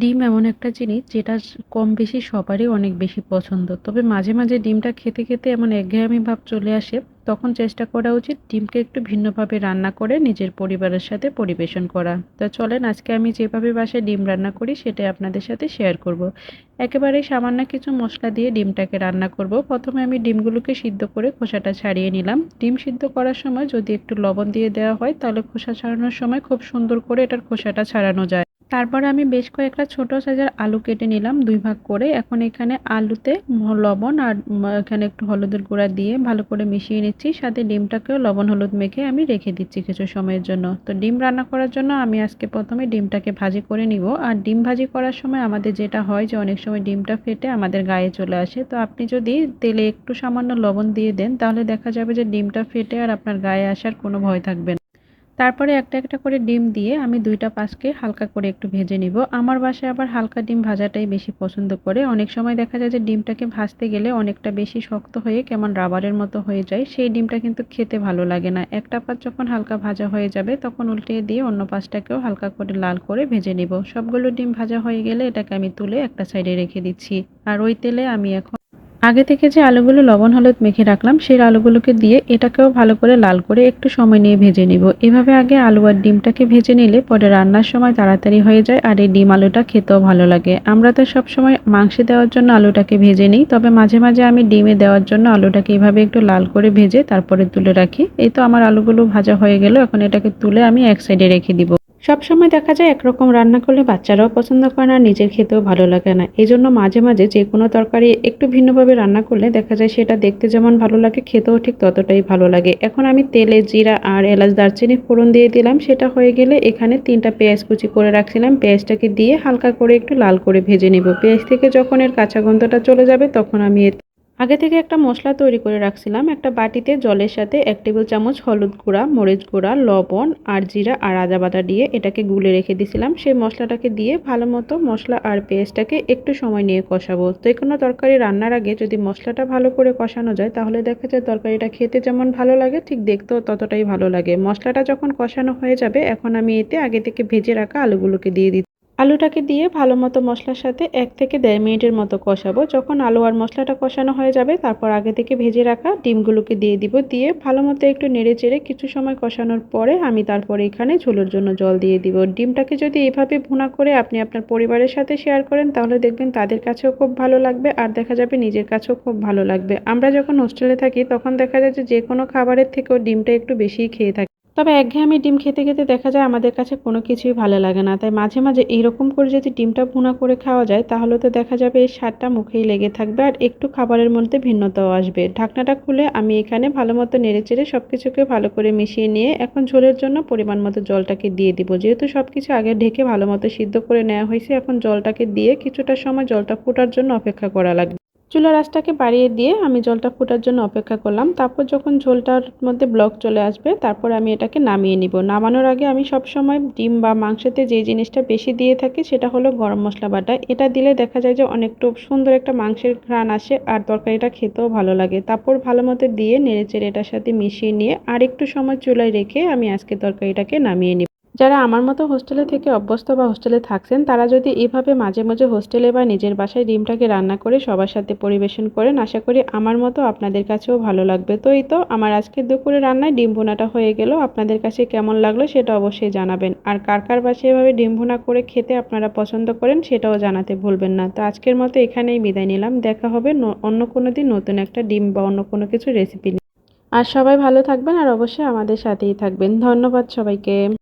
ডিম এমন একটা জিনিস যেটা কম বেশি সবারই অনেক বেশি পছন্দ তবে মাঝে মাঝে ডিমটা খেতে খেতে এমন একঘেয়েমি ভাব চলে আসে, তখন চেষ্টা করা উচিত ডিমকে একটু ভিন্নভাবে রান্না করে নিজের পরিবারের সাথে পরিবেশন করা তো চলেন, আজকে আমি যেভাবে বাসায় ডিম রান্না করি সেটাই আপনাদের সাথে শেয়ার করব। একেবারে সামান্য কিছু মশলা দিয়ে ডিমটাকে রান্না করব। প্রথমে আমি ডিমগুলোকে সিদ্ধ করে খোসাটা ছাড়িয়ে নিলাম ডিম সিদ্ধ করার সময় যদি একটু লবণ দিয়ে দেওয়া হয়, তাহলে খোসা ছাড়ানোর সময় খুব সুন্দর করে এটার খোসাটা ছাড়ানো যায় তারপরে আমি বেশ কয়েকটা ছোট সাইজের আলু কেটে নিলাম, দুই ভাগ করে। এখন এখানে আলুতে লবণ আর এখানে একটু হলুদের গুঁড়া দিয়ে ভালো করে মিশিয়ে নিচ্ছি। সাথে ডিমটাকেও লবণ হলুদ মেখে আমি রেখে দিচ্ছি কিছু সময়ের জন্য। তো ডিম রান্না করার জন্য আমি আজকে প্রথমে ডিমটাকে ভাজি করে নিব। আর ডিম ভাজি করার সময় আমাদের যেটা হয় যে, অনেক সময় ডিমটা ফেটে আমাদের গায়ে চলে আসে। তো আপনি যদি তেলে একটু সামান্য লবণ দিয়ে দেন, তাহলে দেখা যাবে যে ডিমটা ফেটে আর আপনার গায়ে আসার কোনো ভয় থাকবে না। তারপরে একটা একটা করে ডিম দিয়ে আমি দুইটা পাশকে হালকা করে একটু ভেজে নিব। আমার বাসায় আবার হালকা ডিম ভাজাটাই বেশি পছন্দ করে। অনেক সময় দেখা যায় যে ডিমটাকে ভাজতে গেলে অনেকটা বেশি শক্ত হয়ে কেমন রাবারের মতো হয়ে যায়, সেই ডিমটা কিন্তু খেতে ভালো লাগে না। একটা পাশ যখন হালকা ভাজা হয়ে যাবে, তখন উল্টে দিয়ে অন্য পাশটাকেও হালকা করে লাল করে ভেজে নিব। সবগুলো ডিম ভাজা হয়ে গেলে এটাকে আমি তুলে একটা সাইডে রেখে দিচ্ছি। আর ওই তেলে আমি এখন আগে থেকে যে আলুগুলো লবণ হলুদ মেখে রাখলাম, সেই আলুগুলোকে দিয়ে এটাকেও ভালো করে লাল করে একটু সময় নিয়ে ভেজে নিব। এভাবে আগে আলু আর ডিমটাকে ভেজে নিলে পরে রান্নার সময় তাড়াতাড়ি হয়ে যায় আর এই ডিম আলুটা খেতেও ভালো লাগে। আমরা তো সব সময় মাংসে দেওয়ার জন্য আলুটাকে ভেজে নিই, তবে মাঝে মাঝে আমি ডিমে দেওয়ার জন্য আলুটাকে এভাবে একটু লাল করে ভেজে তারপরে তুলে রাখি। এই তো আমার আলুগুলো ভাজা হয়ে গেল, এখন এটাকে তুলে আমি এক সাইডে রেখে দিব। সব সময় দেখা যায় একরকম রান্না করলে বাচ্চারাও পছন্দ করে না নিজের খেতেও ভালো লাগে না। এই জন্য মাঝে মাঝে যে কোনো তরকারি একটু ভিন্নভাবে রান্না করলে দেখা যায় সেটা দেখতে যেমন ভালো লাগে, খেতেও ঠিক ততটাই ভালো লাগে। এখন আমি তেলে জিরা আর এলাচ দারচিনি ফোড়ন দিয়ে দিলাম। সেটা হয়ে গেলে এখানে তিনটা পেঁয়াজ কুচি করে রাখছিলাম। পেঁয়াজটাকে দিয়ে হালকা করে একটু লাল করে ভেজে নিব। পেঁয়াজ থেকে যখন এর কাঁচা গন্ধটা চলে যাবে, তখন আমি আগে থেকে একটা মশলা তৈরি করে রাখছিলাম, একটা বাটিতে জলের সাথে এক টেবিল চামচ হলুদ গুঁড়া, মরিচ গুঁড়া, লবণ আর জিরা আর আদা বাটা দিয়ে এটাকে গুলে রেখে দিছিলাম সেই মশলাটাকে দিয়ে ভালো মতো মশলা আর পেস্টটাকে একটু সময় নিয়ে কষাবো। তো কোনো তরকারি রান্নার আগে যদি মশলাটা ভালো করে কষানো যায়, তাহলে দেখা যায় তরকারিটা খেতে যেমন ভালো লাগে, ঠিক দেখতেও ততটাই ভালো লাগে। মশলাটা যখন কষানো হয়ে যাবে, এখন আমি এতে আগে থেকে ভেজে রাখা আলুগুলোকে দিয়ে দিচ্ছি। আলুটাকে দিয়ে ভালো মতো মশলার সাথে এক থেকে দেড় মিনিটের মতো কষাবো। যখন আলু আর মশলাটা কষানো হয়ে যাবে, তারপর আগে থেকে ভেজে রাখা ডিমগুলোকে দিয়ে দিব। দিয়ে ভালো মতো একটু নেড়ে চেড়ে কিছু সময় কষানোর পরে আমি তারপরে এখানে ঝোলের জন্য জল দিয়ে দিব। ডিমটাকে যদি এভাবে ভুনা করে আপনি আপনার পরিবারের সাথে শেয়ার করেন, তাহলে দেখবেন তাদের কাছেও খুব ভালো লাগবে আর দেখা যাবে নিজের কাছেও খুব ভালো লাগবে। আমরা যখন হোস্টেলে থাকি, তখন দেখা যায় যে কোনো খাবারের থেকেও ডিমটা একটু বেশিই খেয়ে থাকি। তবে একঘেয়েমি ডিম খেতে খেতে দেখা যায় আমাদের কাছে কোনো কিছুই ভালো লাগে না। তাই মাঝে মাঝে এইরকম করে যদি ডিমটা ভুনা করে খাওয়া যায়, তাহলে তো দেখা যাবে এই স্বাদটা মুখেই লেগে থাকবে আর একটু খাবারের মধ্যে ভিন্নতাও আসবে। ঢাকনাটা খুলে আমি এখানে ভালো মতো নেড়ে চেড়ে সব কিছুকে ভালো করে মিশিয়ে নিয়ে এখন ঝোলের জন্য পরিমাণ মতো জলটাকে দিয়ে দিব। যেহেতু সব কিছু আগে ঢেকে ভালো মতো সিদ্ধ করে নেওয়া হয়েছে, এখন জলটাকে দিয়ে কিছুটা সময় জলটা ফোটার জন্য অপেক্ষা করা লাগবে। চুলা রাসটাকে বাড়িয়ে দিয়ে আমি জলটা ফোটার জন্য অপেক্ষা করলাম। তারপর যখন ঝোলটার মধ্যে ব্লক চলে আসবে, তারপর আমি এটাকে নামিয়ে নিব। নামানোর আগে আমি সব সময় ডিম বা মাংসতে যে জিনিসটা বেশি দিয়ে থাকি সেটা হলো গরম মশলা বাটা। এটা দিলে দেখা যায় যে অনেকটু সুন্দর একটা মাংসের ঘ্রাণ আসে আর তরকারিটা খেতেও ভালো লাগে। তারপর ভালো মতো দিয়ে নেড়ে চেড়ে এটার সাথে মিশিয়ে নিয়ে আর একটু সময় চুলায় রেখে আমি আজকে তরকারিটাকে নামিয়ে নিব। যারা আমার মতো হোস্টেলে থেকে অভ্যস্ত বা হোস্টেলে থাকছেন, তারা যদি এভাবে মাঝে মাঝে হোস্টেলে বা নিজের বাসায় ডিমটাকে রান্না করে সবার সাথে পরিবেশন করেন, আশা করি আমার মতো আপনাদের কাছেও ভালো লাগবে। তো এই তো, আমার আজকে দুপুরে রান্নায় ডিম ভুনাটা হয়ে গেল। আপনাদের কাছে কেমন লাগল সেটা অবশ্যই জানাবেন। আর কার কার বাসায় এভাবে ডিম ভুনা করে খেতে আপনারা পছন্দ করেন সেটাও জানাতে ভুলবেন না। তো আজকের মতো এখানেই বিদায় নিলাম। দেখা হবে অন্য কোনো দিন নতুন একটা ডিম বা অন্য কোনো কিছু রেসিপি আর সবাই ভালো থাকবেন আর অবশ্যই আমাদের সাথেই থাকবেন। ধন্যবাদ সবাইকে।